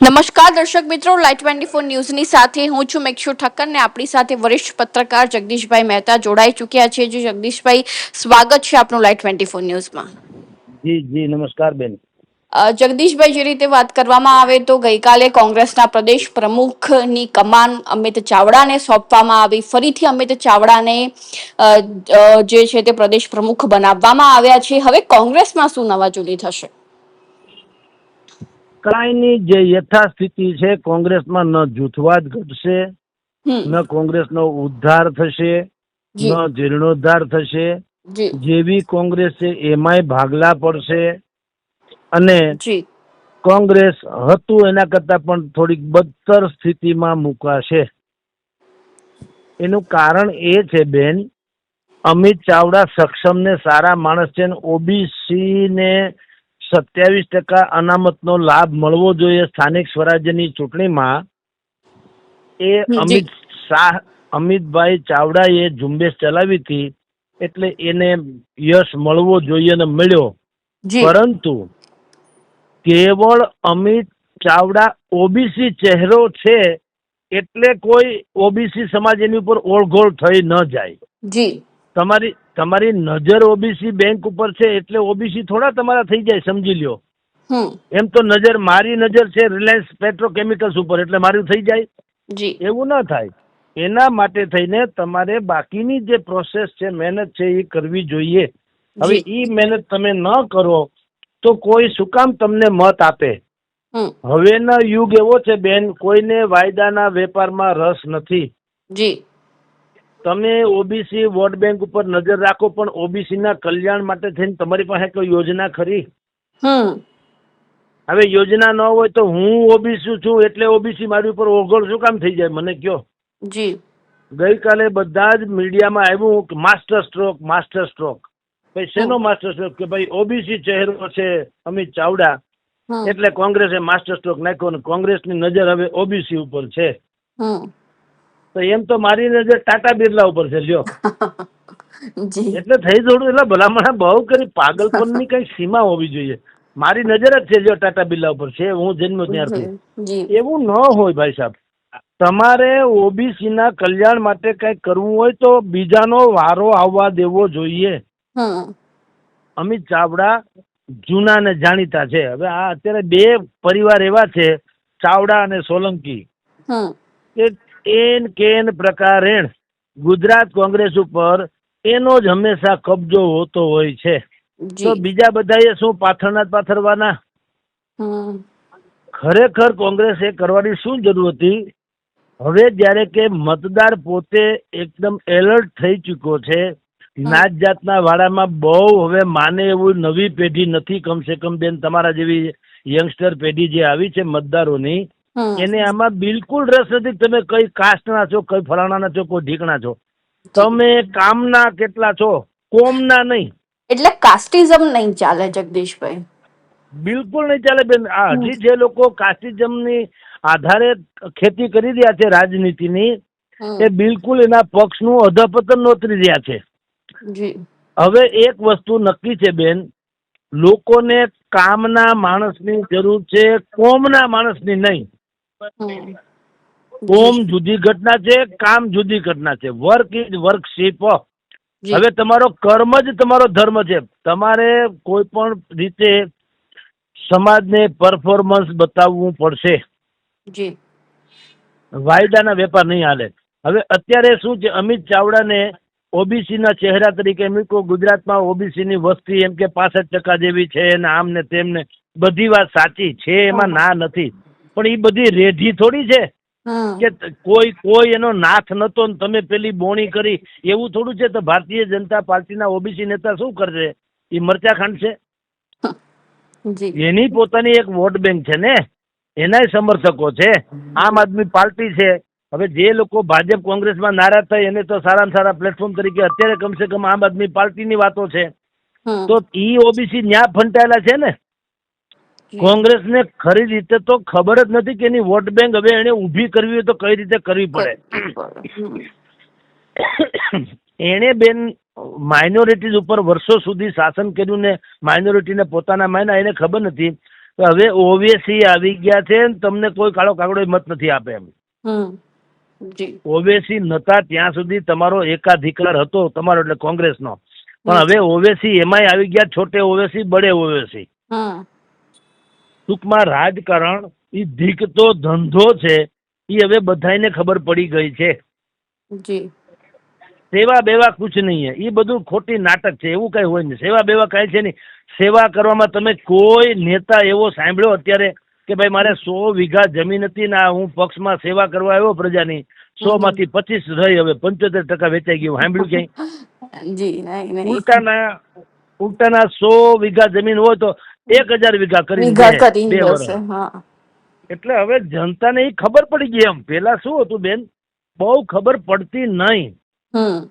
નમસ્કાર દર્શક મિત્રો લાઈટ ટ્વેન્ટી ફોર ન્યૂઝની સાથે હું છું મેક્ષુ ઠક્કર ને આપણી સાથે વરિષ્ઠ પત્રકાર જગદીશભાઈ મહેતા જોડાઈ ચૂક્યા છે. જે જગદીશભાઈ સ્વાગત છે આપનું લાઈટ ટ્વેન્ટી ફોર ન્યૂઝમાં. જી જી નમસ્કાર બેન. જગદીશભાઈ જે રીતે વાત કરવામાં આવે તો ગઈકાલે કોંગ્રેસના પ્રદેશ પ્રમુખની કમાન અમિત ચાવડાને સોંપવામાં આવી. ફરીથી અમિત ચાવડાને જે છે તે પ્રદેશ પ્રમુખ બનાવવામાં આવ્યા છે. હવે કોંગ્રેસમાં શું નવાજૂની થશે? કાંઈની જે યથાસ્થિતિ છે કોંગ્રેસમાં ન જૂથવાદ ઘટશે ન કોંગ્રેસનો ઉદ્ધાર થશે ન જીર્ણોદ્ધાર થશે જેવી કોંગ્રેસ છે એમાંય ભાગલા પડશે અને કોંગ્રેસ હતું એના કરતા પણ થોડીક બદતર સ્થિતિમાં મુકાશે. એનું કારણ એ છે બેન અમિત ચાવડા સક્ષમ ને સારા માણસ છે ઓબીસી ને સત્યાવીસ ટકા અનામતનો લાભ મળવો જોઈએ સ્થાનિક સ્વરાજ્યની ચૂંટણીમાં એ અમિત શાહ અમિતભાઈ ચાવડાએ ઝુંબેશ ચલાવી હતી એટલે એને યશ મળવો જોઈએ ને મળ્યો. પરંતુ કેવળ અમિત ચાવડા ઓબીસી ચહેરો છે એટલે કોઈ ઓબીસી સમાજ એની ઉપર ઓળઘોળ થઈ ન જાય. તમારી તમારી નજર ઓબીસી બેંક ઉપર છે એટલે ઓબીસી થોડા તમારા થઈ જાય સમજી લ્યો. એમ તો નજર મારી નજર છે રિલાયન્સ પેટ્રોકેમિકલ્સ ઉપર એટલે મારું થઈ જાય. એવું ના થાય. એના માટે થઈને તમારે બાકીની જે પ્રોસેસ છે મહેનત છે એ કરવી જોઈએ. હવે એ મહેનત તમે ન કરો તો કોઈ શું કામ તમને મત આપે? હવેના યુગ એવો છે બેન કોઈને વાયદાના વેપારમાં રસ નથી. જી. તમે ઓબીસી વોટ બેંક ઉપર નજર રાખો પણ ઓબીસી ના કલ્યાણ માટે થઈને તમારી પાસે કોઈ યોજના ખરી? હવે યોજના ન હોય તો હું ઓબીસી છું એટલે ઓબીસી મારી ઉપર ઓગળ શું કામ થઈ જાય? મને કયો? જી. ગઈકાલે બધા જ મીડિયામાં આવ્યું કે માસ્ટર સ્ટ્રોક માસ્ટર સ્ટ્રોક. ભાઈ શેનો માસ્ટર સ્ટ્રોક? કે ભાઈ ઓબીસી ચહેરો છે અમિત ચાવડા. એટલે કોંગ્રેસે માસ્ટર સ્ટ્રોક નાખ્યો અને કોંગ્રેસની નજર હવે ઓબીસી ઉપર છે. તો એમ તો મારી નજર ટાટા બિરલા ઉપર છે લ્યો. એટલે થઈ જોડું એટલે ભલામણ બહુ કરી પાગલપણની કઈ સીમા હોવી જોઈએ. મારી નજર જ છે જો ટાટા બિરલા ઉપર છે હું જન્મ ત્યારથી. એવું ન હોય ભાઈ સાહેબ. તમારે ઓબીસી ના કલ્યાણ માટે કઈ કરવું હોય તો બીજાનો વારો આવવા દેવો જોઈએ. અમિત ચાવડા જૂના ને જાણીતા છે. હવે આ અત્યારે બે પરિવાર એવા છે ચાવડા અને સોલંકી. કે એન કેન પ્રકારેણ. ગુજરાત કોંગ્રેસ ઉપર એનો જ હંમેશા કબજો હોતો હોય છે. તો બીજા બધાએ શું પાથરના જ પાથરવાના ખરેખર કોંગ્રેસે કરવાની શું જરૂર હતી? હવે જ્યારે કે મતદાર પોતે એકદમ એલર્ટ થઈ ચૂક્યો છે નાત જાતના વાળામાં બહુ હવે માને એવું નવી પેઢી નથી. કમસે કમ બેન તમારા જેવી યંગસ્ટર પેઢી જે આવી છે મતદારોની એને આમાં બિલકુલ રસ નથી. તમે કઈ કાસ્ટના છો કઈ ફલાણાના છો કોઈ ઢીકણા છો. તમે કામના કેટલા છો? કોમના નહીં. એટલે કાસ્ટિઝમ નહીં ચાલે જગદીશભાઈ. બિલકુલ નહીં ચાલે બેન. આ હજી જે લોકો કાસ્ટિઝમની આધારે ખેતી કરી રહ્યા છે રાજનીતિની એ બિલકુલ એના પક્ષનું અધપતન નોતરી રહ્યા છે. હવે એક વસ્તુ નક્કી છે બેન. લોકોને કામના માણસની જરૂર છે કોમના માણસની નહીં. કોમ જુદી ઘટના છે કામ જુદી ઘટના છે. Work is worship. હવે તમારો કર્મ જ તમારો ધર્મ છે. તમારે કોઈ પણ રીતે સમાજને પરફોર્મન્સ બતાવવું પડશે. જી. વાયદાના વેપાર નહીં હાલે. હવે અત્યારે શું છે અમિત ચાવડાને ઓબીસી ના ચહેરા તરીકે એમ કહો ગુજરાતમાં ઓબીસી ની વસ્તી એમ કે પાસઠ ટકા જેવી છે ને આમ ને તેમ ને બધી વાત સાચી છે એમાં ના નથી. પણ એ બધી રેઢી થોડી છે કે કોઈ કોઈ એનો નાથ નતો ને તમે પેલી બોણી કરી એવું થોડું છે તો ભારતીય જનતા પાર્ટીના ઓબીસી નેતા શું કરશે? એ મરચા ખાંડશે એની પોતાની એક વોટ બેંક છે ને એનાય સમર્થકો છે. આમ આદમી પાર્ટી છે. હવે જે લોકો ભાજપ કોંગ્રેસમાં નારાજ થાય એને તો સારામાં સારા પ્લેટફોર્મ તરીકે અત્યારે કમસે કમ આમ આદમી પાર્ટીની વાતો છે. તો ઈ ઓબીસી ન્યા ફંટાયેલા છે ને. કોંગ્રેસને ખરી રીતે તો ખબર જ નથી કે એની વોટ બેંક હવે એને ઊભી કરવી હોય તો કઈ રીતે કરવી પડે. એને એણે બેન માઇનોરિટીઝ ઉપર વર્ષો સુધી શાસન કર્યું ને માઇનોરિટીને પોતાના માયના એને ખબર નથી. કે હવે ઓવેસી આવી ગયા છે તમને કોઈ કાળો કાગડો મત નથી આપે એમ. ઓવેસી નતા ત્યાં સુધી તમારો એકાધિકાર હતો તમારો એટલે કોંગ્રેસનો. પણ હવે ઓવેસી એમાંય આવી ગયા છોટે ઓવેસી બડે ઓવેસી ટૂંકમાં રાજકારણ એ ધીકતો ધંધો છે એ હવે બધાને ખબર પડી ગઈ છે. જી. સેવા બેવા કુછ નહીં હે. એ બધું ખોટી નાટક છે એવું કઈ હોય નહીં. સેવા બેવા કઈ છે નહીં. સેવા કરવામાં તમે કોઈ નેતા એવો સાંભળ્યો અત્યારે કે ભાઈ મારે સો વીઘા જમીન હતી ને હું પક્ષમાં સેવા કરવા આવ્યો પ્રજાની સો માંથી પચીસ રહી હવે પંચોતેર ટકા વેચાઈ ગયું. સાંભળ્યું ક્યાંય? ઉલટાના ઉલટાના સો વીઘા જમીન હોય તો એક હજાર વીઘા કરી બે વર્ષ એટલે હવે જનતાને ઈ ખબર પડી ગઈ એમ. પેલા શું હતું બેન? બહુ ખબર પડતી નહીં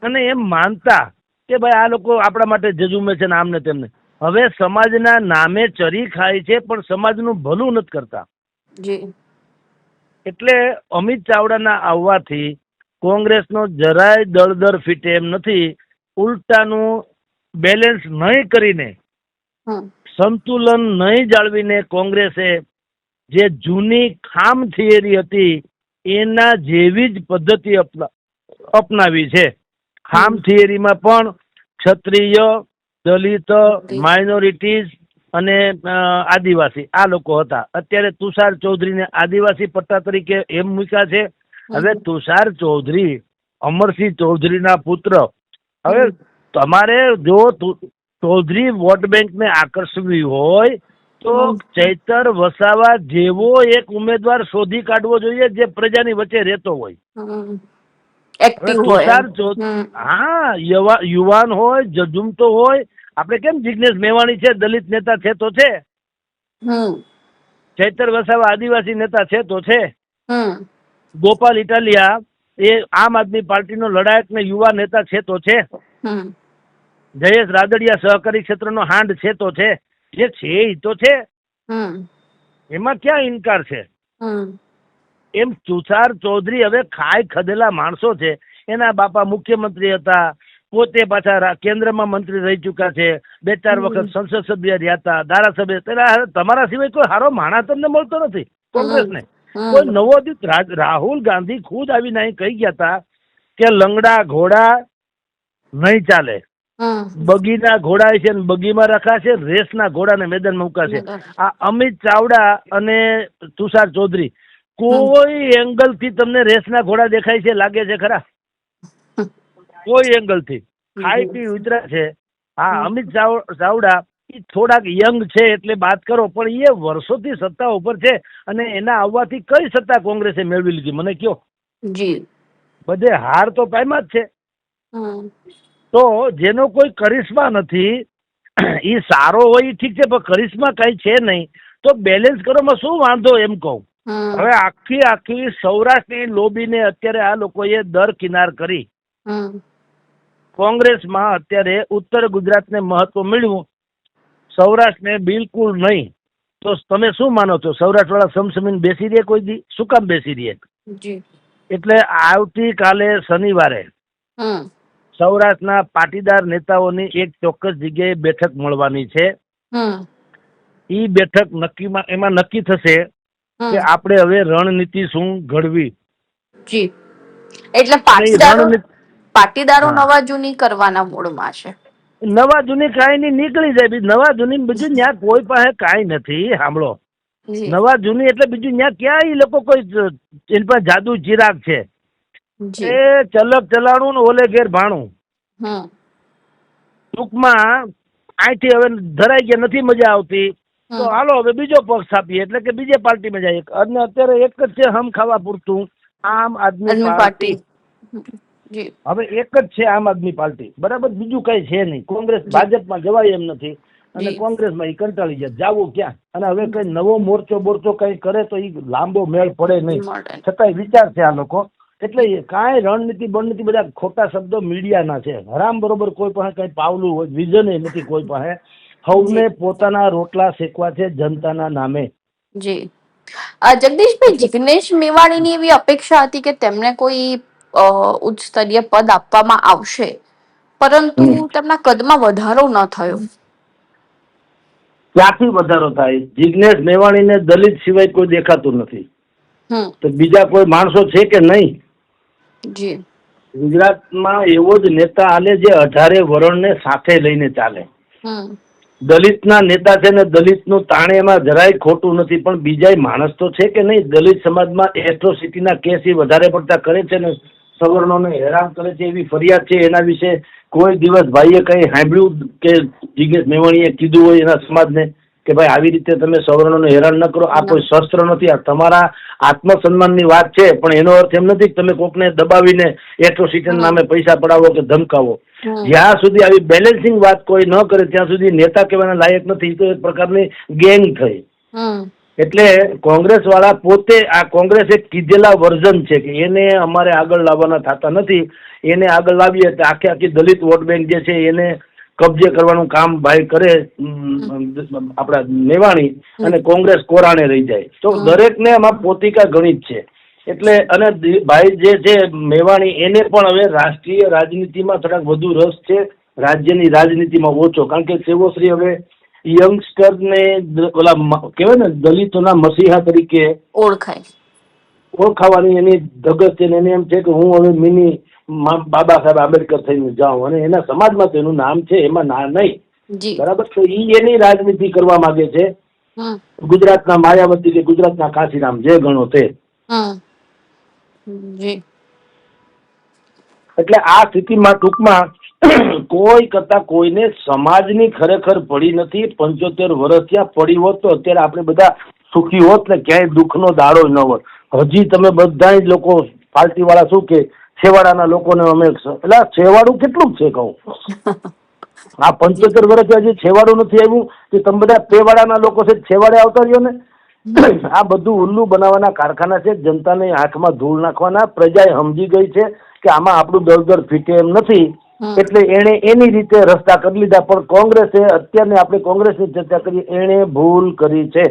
અને એમ માનતા કે ભાઈ આ લોકો આપણા માટે જજુમે છે ને આમ તેમને. હવે સમાજના નામે ચરી ખાય છે પણ સમાજનું ભલું નથી કરતા. એટલે અમિત ચાવડાના આવવાથી કોંગ્રેસનો જરાય દળદર ફીટે એમ નથી. ઉલટાનું બેલેન્સ નહીં કરીને સંતુલન નહીં જાળવીને કોંગ્રેસે જે જૂની ખામ થિયરી હતી એના જેવી જ પદ્ધતિ અપનાવી છે. ખામ. થિયરીમાં પણ ક્ષત્રિય દલિત માઇનોરિટીઝ અને આદિવાસી આ લોકો હતા. અત્યારે તુષાર ચૌધરીને આદિવાસી પટ્ટા તરીકે એમ મૂક્યા છે. હવે તુષાર ચૌધરી અમરસિંહ ચૌધરીના પુત્ર. હવે તમારે જો તુ- ચૌધરી વોટ બેંકને આકર્ષવી હોય તો. ચૈતર વસાવા જેવો એક ઉમેદવાર શોધી કાઢવો જોઈએ જે પ્રજાની વચ્ચે રહેતો હોય. હા યુવાન હોય જજુમતો હોય. આપણે કેમ જિજ્ઞેશ મેવાણી છે દલિત નેતા છે તો છે? ચૈતર વસાવા આદિવાસી નેતા છે તો છે? ગોપાલ ઇટાલિયા એ આમ આદમી પાર્ટીનો લડાયક ને યુવા નેતા છે તો છે? જયેશ રાદડિયા સહકારી ક્ષેત્રનો હાંડ છે તો છે. જે છે એ તો છે. એમાં ક્યાં ઇનકાર છે? એમ તુષાર ચૌધરી હવે ખાય ખદેલા માણસો છે. એના બાપા મુખ્યમંત્રી હતા. પોતે પાછા કેન્દ્રમાં મંત્રી રહી ચૂક્યા છે. બે ચાર વખત સંસદ સભ્ય રહ્યા હતા ધારાસભ્ય. તમારા સિવાય કોઈ સારો માણા તમને મળતો નથી? કોંગ્રેસને? ને કોઈ નવોદિત રાહુલ ગાંધી ખુદ આવીને અહીં કહી ગયા હતા કે લંગડા ઘોડા નહીં ચાલે. બગીના ઘોડા છે ને બગીમાં રખાશે રેસના ઘોડાને મેદાનમાં મુકાશે આ અમિત ચાવડા અને તુષાર ચૌધરી કોઈ એંગલથી તમને રેસના ઘોડા દેખાય છે લાગે છે ખરા? કોઈ એંગલથી ખાઈ પી ઉતરા છે. હા અમિત ચાવ- ચાવડા એ થોડાક યંગ છે એટલે વાત કરો પણ એ વર્ષોથી સત્તા ઉપર છે અને એના આવવાથી કઈ સત્તા કોંગ્રેસે મેળવી લીધી? મને કયો? જી. બધે હાર તો પામ્યા જ છે. તો જેનો કોઈ કરિશ્મા નથી એ સારો હોય ઠીક છે પણ કરિશ્મા કઈ છે નહીં. તો બેલેન્સ કરવામાં શું વાંધો એમ કહું? હવે આખી આખી સૌરાષ્ટ્રની લોબીને અત્યારે આ લોકોએ દર કિનાર કરી. કોંગ્રેસમાં અત્યારે ઉત્તર ગુજરાતને મહત્વ મળ્યું સૌરાષ્ટ્રને બિલકુલ નહીં. તો તમે શું માનો છો? સૌરાષ્ટ્ર વાળા સમસમી બેસી રહે કોઈ દી? શું કામ બેસી રહે એટલે આવતીકાલે શનિવારે સૌરાષ્ટ્રના પાટીદાર નેતાઓની એક ચોક્કસ જગ્યાએ બેઠક મળવાની છે. ઈ બેઠક નક્કીમાં એમાં નક્કી થશે કે આપણે હવે રણનીતિ શું ઘડવી. જી. એટલે પાટીદારો પાટીદારો નવા જૂની કરવાના મૂળમાં છે. નવા જૂની કાંઈ નહીં નીકળી જાય. બીજું નવા જૂની બીજું ત્યાં કોઈ પાસે કાંઈ નથી. સાંભળો નવા જૂની એટલે બીજું ત્યાં ક્યાં ઈ લોકો કોઈ એની પાસે જાદુ ચિરાગ છે. એ ચલક ચલાણું ને ઓલે ઘેર ભાણું. ટૂંકમાં અહીંથી હવે ધરાઈ ગયા નથી મજા આવતી. તો હાલો હવે બીજો પક્ષ આપીએ એટલે કે બીજે પાર્ટીમાં જાય અને અત્યારે એક જ છે હમ ખાવા પૂરતું આમ આદમી પાર્ટી. હવે એક જ છે આમ આદમી પાર્ટી. બરાબર? બીજું કઈ છે નહીં. કોંગ્રેસ ભાજપમાં જવાય એમ નથી. અને કોંગ્રેસ કોંગ્રેસમાં ઈ કંટાળી જાય જાવું ક્યાં? અને હવે કઈ નવો મોરચો બોરચો કઈ કરે તો ઈ લાંબો મેળ પડે નહીં. છતાંય વિચાર છે આ લોકો. એટલે એ કાંઈ રણનીતિ બણનીતિ બધા ખોટા શબ્દો મીડિયાના છે. હરામ બરોબર કોઈ પાસે કઈ પાવલું હોય વિઝન નથી કોઈ પાસે. હવને પોતાના રોટલા શેકવા છે જનતાના નામે. જી. જગદીશભાઈ જિગ્નેશ મેવાણીની એવી અપેક્ષા હતી કે તેમને કોઈ ઉચ્ચ સ્તરીય પદ આપવામાં આવશે. પરંતુ. તેમના કદમાં વધારો ન થયો. ક્યાંથી વધારો થાય? જિગ્નેશ મેવાણીને દલિત સિવાય કોઈ દેખાતું નથી. તો બીજા કોઈ માણસો છે કે નહીં? જી. ગુજરાતમાં એવો જ નેતા હાલે જે અઢારે વરણને સાથે લઈને ચાલે. દલિતના નેતા છે ને દલિતનું તાણે એમાં જરાય ખોટું નથી પણ બીજા માણસ તો છે કે નહીં? દલિત સમાજમાં એટ્રોસિટીના કેસ ઈ વધારે પડતા કરે છે ને સવર્ણોને હેરાન કરે છે એવી ફરિયાદ છે એના વિશે કોઈ દિવસ ભાઈએ કંઈ સાંભળ્યું કે જિગ્નેશ મેવાણીએ કીધું હોય એના સમાજને? કે ભાઈ આવી રીતે તમે સવર્ણોને હેરાન ન કરો આ કોઈ શસ્ત્ર નથી આ તમારા આત્મસન્માનની વાત છે પણ એનો અર્થ એમ નથી કે તમે કોકને દબાવીને એટ્રોસિટીના નામે પૈસા પડાવો કે ધમકાવો. જ્યાં સુધી આવી બેલેન્સિંગ વાત કોઈ ન કરે ત્યાં સુધી નેતા કહેવાના લાયક નથી તો એક પ્રકારની ગેંગ થઈ. એટલે કોંગ્રેસ વાળા પોતે આ કોંગ્રેસ એક કીધેલા વર્ઝન છે કે એને અમારે આગળ લાવવાના થતા નથી એને આગળ લાવીએ તો આખી આખી દલિત વોટ બેંક જે છે એને કબજે કરવાનું કામ ભાઈ કરે આપણા મેવાણી અને કોંગ્રેસ કોરાણે રહી જાય. તો દરેકને આમાં પોતિકા ગણિત છે. એટલે અને ભાઈ જે છે મેવાણી એને પણ હવે રાષ્ટ્રીય રાજનીતિમાં થોડાક વધુ રસ છે. રાજ્યની રાજનીતિમાં ઓછો. કારણ કે સેવોશ્રી હવે યંગસ્ટરને ને ઓલા કેવાય કહેવાય ને દલિતોના મસીહા તરીકે ઓળખાય. ઓળખાવાની એની ધગત છે એને એમ છે કે હું હવે મિની બાબા સાહેબ આંબેડકર થઈને જાઉં અને એના સમાજમાં તેનું નામ છે એમાં ના નહીં. બરાબર? તો ઈ એની રાજનીતિ કરવા માંગે છે. ગુજરાતના માયાવતી કે ગુજરાતના કાશીરામ જે ગણો તે. એટલે આ સ્થિતિમાં ટૂંકમાં કોઈ કરતા કોઈને સમાજની ખરેખર પડી નથી. પંચોતેર વર્ષ ત્યાં પડી હોત તો અત્યારે આપણે બધા સુખી હોત ને ક્યાંય દુઃખનો દાડો ન હોત. હજી તમે બધા જ લોકો પાર્ટી વાળા શું કે છેવાડાના લોકોને અમે એટલે આ છેવાડું કેટલું છે કહું. આ પંચોતેર વર્ષથી હજી છેવાડું નથી આવ્યું કે તમે બધા પેવાડાના લોકો છે છેવાડે આવતા રહ્યો ને? આ બધું ઉલ્લુ બનાવવાના કારખાના છે જનતાને આંખમાં ધૂળ નાખવાના પ્રજાએ સમજી ગઈ છે કે આમાં આપણું દર દર ફીટે એમ નથી. એટલે એણે એની રીતે રસ્તા કરી લીધા પણ કોંગ્રેસે અત્યારની આપણે કોંગ્રેસની ચર્ચા કરી એણે ભૂલ કરી છે.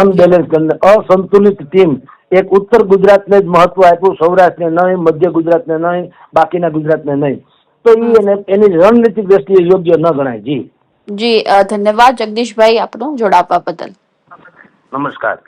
અનબેલેન્સ અસંતુલિત ટીમ. એક ઉત્તર ગુજરાતને જ મહત્વ આપ્યું સૌરાષ્ટ્રને નહીં મધ્ય ગુજરાતને નહીં બાકીના ગુજરાતને નહીં. તો એ એને એની રણનીતિક દ્રષ્ટિએ યોગ્ય ન ગણાય. જી. જી ધન્યવાદ જગદીશભાઈ આપનો જોડાવા બદલ. નમસ્કાર.